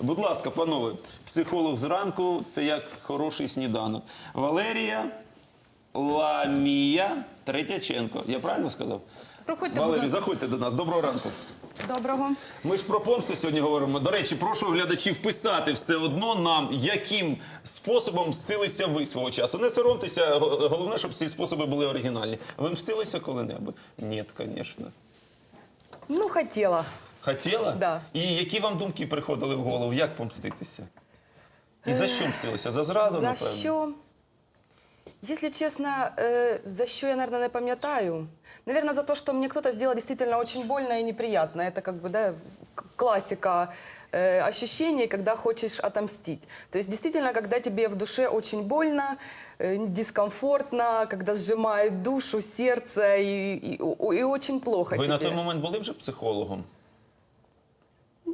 Будь ласка, панове, психолог зранку це як хороший сніданок. Валерія Ламія Третяченко. Я правильно сказав? Проходьте, будь Валерій, ласка. заходьте до нас. Доброго ранку. Доброго. Ми ж про помсту сьогодні говоримо. До речі, прошу глядачів писати все одно нам, яким способом мстилися ви свого часу. Не соромтеся, го- головне, щоб ці способи були оригінальні. Ви мстилися коли-небудь? Ні, звісно. Ну, хотела. Хотіла? Да. І які вам думки приходили в голову? Як помститися? І за що мстилися? За зраду, За напевно? що? Если честно, э, за що я, наверное, не пам'ятаю. Наверное, за то, что мне кто-то сделал действительно очень больно и неприятно. Это как бы, да, к- классика э, ощущений, когда хочешь отомстить. То есть действительно, когда тебе в душе очень больно, э, дискомфортно, когда сжимает душу, сердце и, и, и очень плохо Ви на тебе. той момент були вже психологом?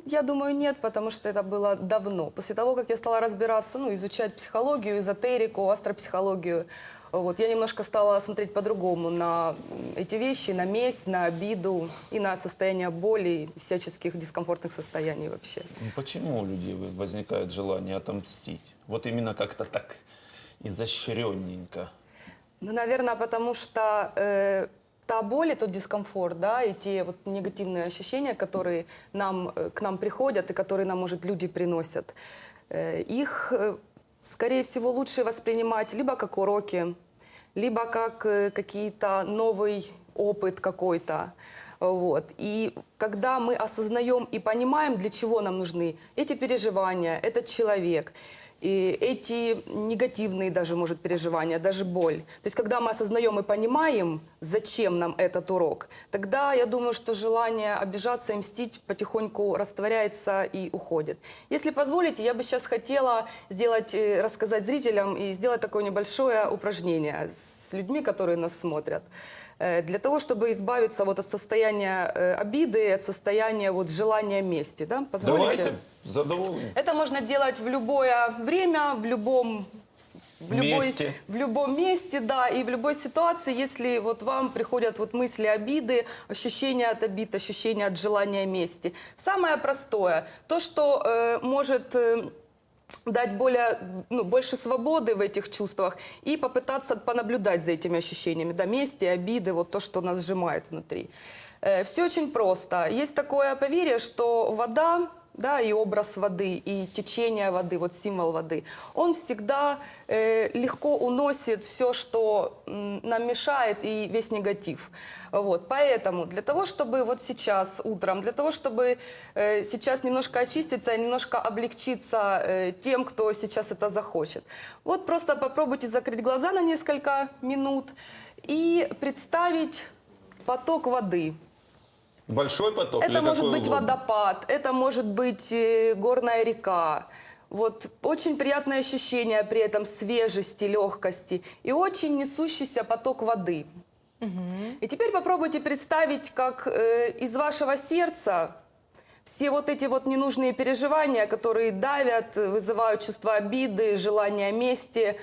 Я думаю, нет, потому что это было давно. После того, как я стала разбираться, ну, изучать психологию, эзотерику, астропсихологию, вот, я немножко стала смотреть по-другому на эти вещи, на месть, на обиду и на состояние боли и всяческих дискомфортных состояний вообще. Ну, почему у людей возникает желание отомстить? Вот именно как-то так изощренненько. Ну, наверное, потому что э, та боль и тот дискомфорт, да, и те вот негативные ощущения, которые нам, э, к нам приходят и которые нам, может, люди приносят, э, их, э, скорее всего, лучше воспринимать либо как уроки, либо как какие-то новый опыт какой-то. Вот. И когда мы осознаем и понимаем, для чего нам нужны эти переживания, этот человек, и эти негативные даже, может, переживания, даже боль. То есть, когда мы осознаем и понимаем, зачем нам этот урок, тогда я думаю, что желание обижаться и мстить потихоньку растворяется и уходит. Если позволите, я бы сейчас хотела сделать, э, рассказать зрителям и сделать такое небольшое упражнение с людьми, которые нас смотрят. Э, Для того, чтобы избавиться вот от состояния э, обиды, от состояния вот желания мести. Да? Позволите? Давайте, задоволені. Это можно делать в любое время, в любом в любой, Месте. в любом месте, да, и в любой ситуации, если вот вам приходят вот мысли обиды, ощущения от обид, ощущения от желания мести. Самое простое, то, что э, может э, дать более, ну, больше свободы в этих чувствах и попытаться понаблюдать за этими ощущениями, да, мести, обиды, вот то, что нас сжимает внутри. Все очень просто. Есть такое поверье, что вода, да, и образ воды, и течение воды, вот символ воды, он всегда э, легко уносит все, что м, нам мешает, и весь негатив. Вот, поэтому для того, чтобы вот сейчас утром, для того, чтобы э, сейчас немножко очиститься, немножко облегчиться э, тем, кто сейчас это захочет, вот просто попробуйте закрыть глаза на несколько минут и представить поток воды. Большой поток Это или может быть угодно? водопад, это может быть э, горная река. Вот очень приятное ощущение при этом свежести, легкости и очень несущийся поток воды. И теперь попробуйте представить, как э, из вашего сердца все вот эти вот ненужные переживания, которые давят, вызывают чувство обиды, желание мести,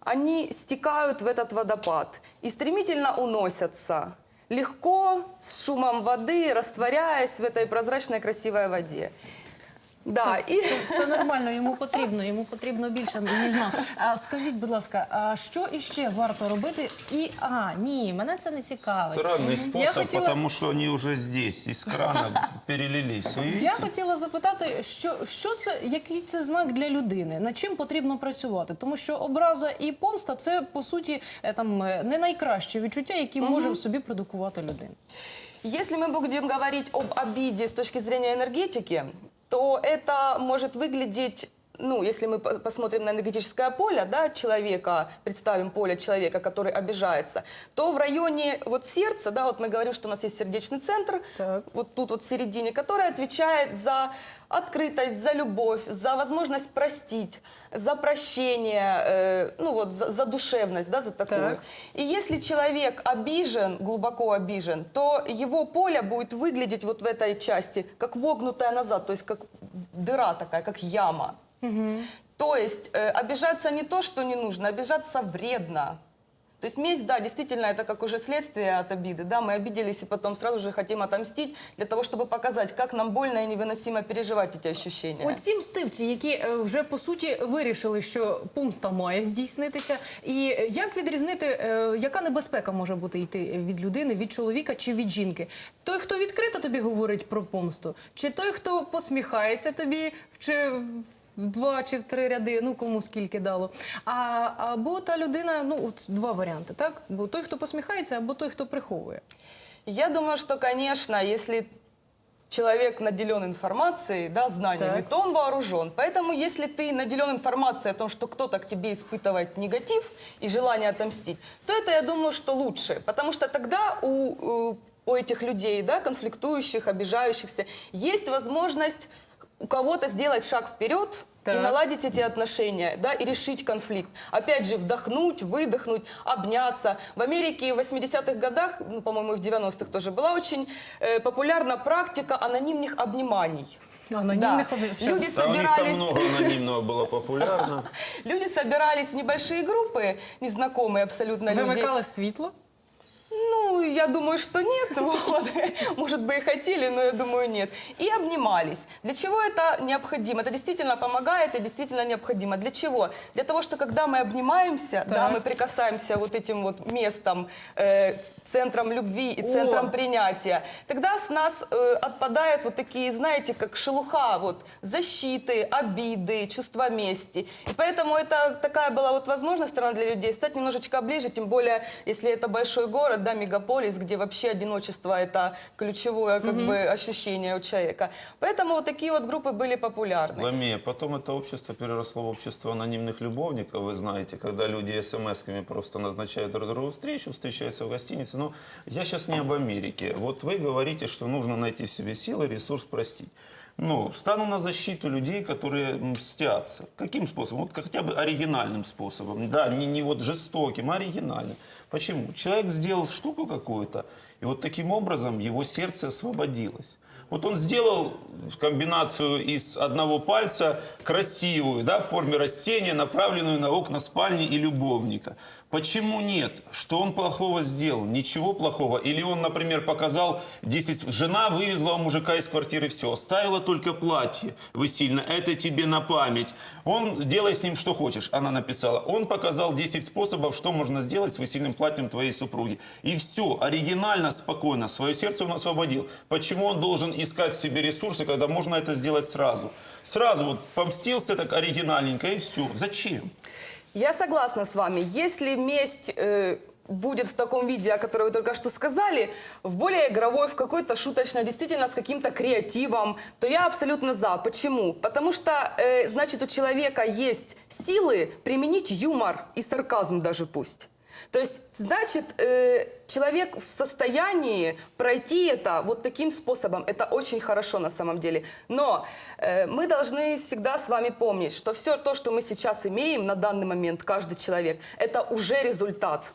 они стекают в этот водопад и стремительно уносятся. Легко, с шумом воды, растворяясь в этой прозрачной красивой воде. Да, Так, и... все, все нормально, йому потрібно, йому потрібно більше, ніж нам. А скажіть, будь ласка, а що іще варто робити? І а ні, мене це не цікавить. Странный способ, хотела- потому что они уже здесь, из крана перелились. Вы Я видите? хотіла запитати, що, що це, який це знак для людини, над чим потрібно працювати? Тому що образа і помста це по суті е, там е, не найкраще відчуття, які може в собі продукувати людина. Если мы будем говорить об обиде с точки зрения энергетики, то это может выглядеть ну, если мы по- посмотрим на энергетическое поле, да, человека, представим поле человека, который обижается, то в районе вот сердца, да, вот мы говорим, что у нас есть сердечный центр, Так. вот тут вот в середине, который отвечает за открытость, за любовь, за возможность простить, за прощение, э, ну вот за, за душевность, да, за такую. Так. И если человек обижен, глубоко обижен, то его поле будет выглядеть вот в этой части как вогнутая назад, то есть как дыра такая, как яма. То есть э, обижаться не то, что не нужно, обижаться вредно. То есть месть, да, действительно, это как уже следствие от обиды. Да, мы обиделись и потом сразу же хотим отомстить для того, чтобы показать, как нам больно и невыносимо переживать эти ощущения. Оці мстивці, які е, вже по суті вирішили, що помста має здійснитися, і е, як відрізнити, е, яка небезпека може бути йти від людини, від чоловіка чи від жінки? Той, хто відкрито тобі говорить про помсту, чи той, хто посміхається тобі в чи в два чи в три ряди, ну кому скільки дало. А або та людина, ну от два варіанти, так? Бо той, хто посміхається, або той, хто приховує. Я думаю, что, конечно, если человек наделен информацией, да, знаниями, Так. то он вооружен. Поэтому, если ты наделен информацией о том, что кто-то к тебе испытывает негатив и желание отомстить, то это, я думаю, что лучше. Потому что тогда у, э, у этих людей, да, конфликтующих, обижающихся, есть возможность у кого-то сделать шаг вперед и Так. наладить эти отношения, да, и решить конфликт. Опять же, вдохнуть, выдохнуть, обняться. В Америке в 80-х годах, ну, по-моему, и в 90-х тоже была очень э, популярна практика анонимных обниманий. Анонімних Да. обі- що? Люди Да, у них там собирались... много анонимного было популярно. Люди собирались в небольшие группы, незнакомые абсолютно люди. Вимикали світло? Ну, я думаю, что нет. Вот. Может бы и хотели, но я думаю, нет. И обнимались. Для чего это необходимо? Это действительно помогает и действительно необходимо. Для чего? Для того, что когда мы обнимаемся, да, мы прикасаемся вот этим вот местом, э, центром любви и центром О. принятия, тогда с нас э, отпадают вот такие, знаете, как шелуха, вот защиты, обиды, чувства мести. И поэтому это такая была вот возможность страна для людей стать немножечко ближе, тем более, если это большой город, да, мегаполис, где вообще одиночество это ключевое как бы ощущение у человека. Поэтому вот такие вот группы были популярны. Ламия, потом это общество переросло в общество анонимных любовников, вы знаете, когда люди смс-ками просто назначают друг другу встречу, встречаются в гостинице. Но я сейчас не об Америке. Вот вы говорите, что нужно найти в себе силы, ресурс простить. Ну, стану на защиту людей, которые мстятся. Каким способом? Вот хотя бы оригинальным способом. Да, не, не вот жестоким, а оригинальным. Почему? Человек сделал штуку какую-то, и вот таким образом его сердце освободилось. Вот он сделал комбинацию из одного пальца красивую, да, в форме растения, направленную на окна спальни и любовника. Почему нет? Что он плохого сделал? Ничего плохого. Или он, например, показал 10... Жена вывезла мужика из квартиры все, оставила только платье высильно. Это тебе на память. Он, делай с ним что хочешь, она написала. Он показал 10 способов, что можно сделать с высильным платьем твоей супруги. И все, оригинально, спокойно, свое сердце он освободил. Почему он должен искать в себе ресурсы, когда можно это сделать сразу? Сразу вот помстился так оригинальненько и все. Зачем? Я согласна с вами. Если месть э, будет в таком виде, о котором вы только что сказали, в более игровой, в какой-то шуточной, действительно с каким-то креативом, то я абсолютно за. Почему? Потому что, э, значит, у человека есть силы применить юмор и сарказм даже пусть. То есть, значит, э, человек в состоянии пройти это вот таким способом. Это очень хорошо на самом деле. Но э, мы должны всегда с вами помнить, что все то, что мы сейчас имеем на данный момент, каждый человек, это уже результат.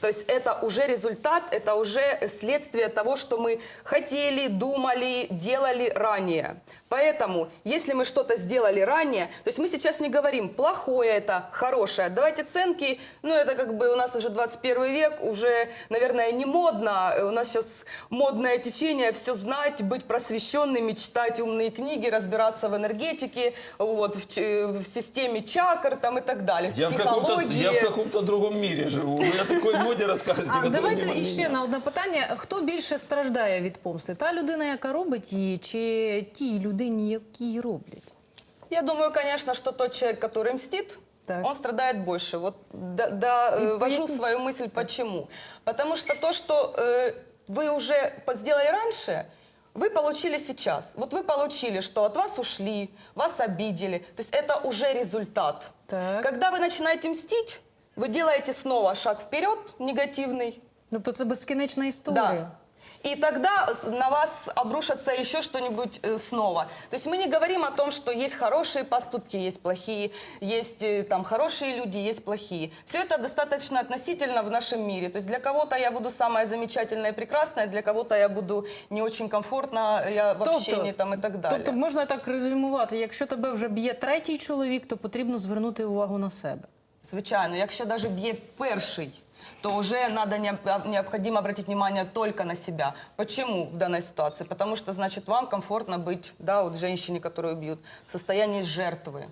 То есть это уже результат, это уже следствие того, что мы хотели, думали, делали ранее. Поэтому, если мы что-то сделали ранее, то есть мы сейчас не говорим, плохое это, хорошее. Давайте оценки, ну это как бы у нас уже 21 век, уже, наверное, не модно. У нас сейчас модное течение все знать, быть просвещенными, читать умные книги, разбираться в энергетике, вот, в, в системе чакр там и так далее, в Я в, каком-то, психологии. я в каком-то другом мире живу. О такой моде рассказываете, А которая давайте мимо іще меня. на одне питання: хто більше страждає від помсти? Та людина, яка робить її, чи тій людині, які її роблять? Я думаю, конечно, что тот человек, который мстит, Так. он страдает больше. Вот да, да, И э, вожу поясните. свою мысль, почему. Потому что то, что э, вы уже по- сделали раньше, вы получили сейчас. Вот вы получили, что от вас ушли, вас обидели. То есть это уже результат. Так. Когда вы начинаете мстить, вы делаете снова шаг вперед, негативный, Тобто це безкінечна історія. да. И тогда с- на вас обрушится еще что-нибудь э, снова. То есть мы не говорим о том, что есть хорошие поступки, есть плохие, есть э, там хорошие люди, есть плохие. Все это достаточно относительно в нашем мире. То есть для кого-то я буду самая замечательная и прекрасная, для кого-то я буду не очень комфортно, я в общении там и так далее. тобто можна так резюмувати, якщо тебе вже б'є третій чоловік, то потрібно звернути увагу на себе. Звичайно, якщо навіть б'є перший, то уже надо необ- необходимо обратить внимание только на себя. Почему в данной ситуации? Потому что, значит, вам комфортно быть, да, вот женщине, которую бьют, в состоянии жертвы.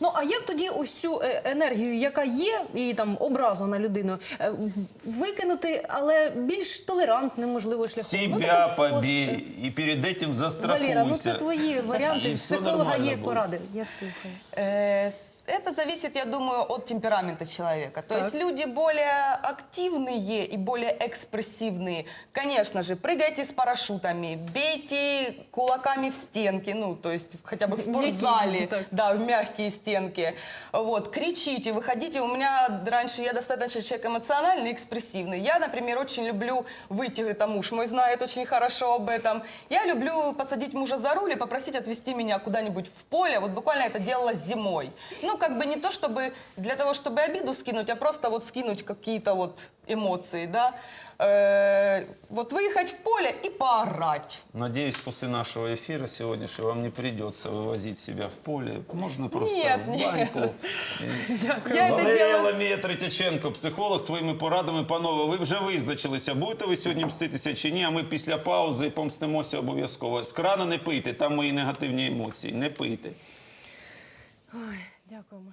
Ну а як тоді ось цю е, енергію, яка є, і там образа на людину, е, в- викинути, але більш толерантним, можливо, шляхом? Ну, Себя такі пости. побей и перед этим застрахуйся. Валера, ну це твої варіанти. І З все психолога нормально є буде. поради. Я слухаю. Э, с- Это зависит, я думаю, от темперамента человека. То Так. есть люди более активные и более экспрессивные, конечно же, прыгайте с парашютами, бейте кулаками в стенки, ну, то есть хотя бы в спортзале, да, в мягкие стенки. Вот, кричите, выходите. У меня раньше я достаточно человек эмоциональный, экспрессивный. Я, например, очень люблю выйти, это муж мой знает очень хорошо об этом. Я люблю посадить мужа за руль и попросить отвезти меня куда-нибудь в поле. Вот буквально это делала зимой. Ну, как бы не то, чтобы для того, чтобы обиду скинуть, а просто вот скинуть какие-то вот эмоции, да. Э, вот выехать в поле и поорать. Надеюсь, после нашего эфира сегодняшнего вам не придется вывозить себя в поле. Можно просто Нет, в нет. баньку. Я это Валерія делала... Ламія Третяченко, психолог, своїми порадами. Панове, ви вже визначилися, будете ви сьогодні мститися чи ні, а ми після паузи помстимося обов'язково. З крана не пийте, там мої негативні емоції. Не пийте. Ой, Дякуємо.